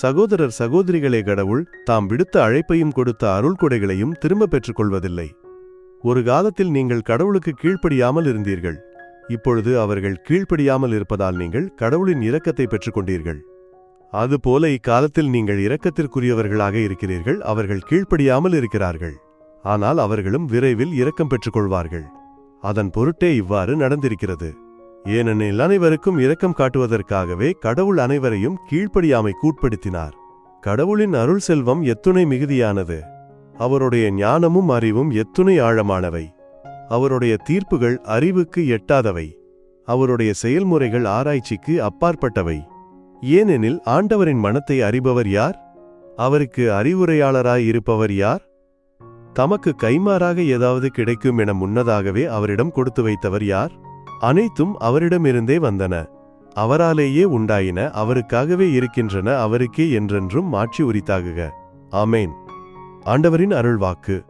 சகோதரர் சகோதரிகளே கடவுள் தாம் விடுத்த அழைப்பையும் கொடுத்த அருள் கொடைகளையும் திரும்ப பெற்றுக்கொள்வதில்லை. ஒரு காலத்தில் நீங்கள் கடவுளுக்கு கீழ்ப்படியாமல் இருந்தீர்கள். இப்பொழுது அவர்கள் கீழ்ப்படியாமல் இருப்பதால் நீங்கள் கடவுளின் இரக்கத்தை பெற்றுக்கொண்டீர்கள். அதுபோல இக்காலத்தில் நீங்கள் இரக்கத்திற்குரியவர்களாக இருக்கிறீர்கள் அவர்கள் கீழ்ப்படியாமல் இருக்கிறார்கள். ஆனால் அவர்களும் விரைவில் இரக்கம் பெற்றுக்கொள்வார்கள். அதன் பொருட்டே இவ்வாறு நடந்திருக்கிறது. ஏனெனில் அனைவருக்கும் இரக்கம் காட்டுவதற்காகவே கடவுள் அனைவரையும் கீழ்ப்படியாமைக்கு உட்படுத்தினார் கடவுளின் அருள் செல்வம் எத்துணை மிகுதியானது. அவருடைய ஞானமும் அறிவும் எத்துணை ஆழமானவை. அவருடைய தீர்ப்புகள் அறிவுக்கு எட்டாதவை. அவருடைய செயல்முறைகள் ஆராய்ச்சிக்கு அப்பாற்பட்டவை. ஏனெனில் ஆண்டவரின் மனத்தை அறிபவர் யார்? அவருக்கு அறிவுரையாளராய் இருப்பவர் யார்? தமக்கு கைமாறாக ஏதாவது கிடைக்கும் என முன்னதாகவே அவரிடம் கொடுத்து வைத்தவர் யார்? அனைத்தும் அவரிடமிருந்தே வந்தன. அவராலேயே உண்டாயின அவருக்காகவே இருக்கின்றன அவருக்கே என்றென்றும் மாட்சி உரித்தாகுக. ஆமேன். ஆண்டவரின் அருள்வாக்கு.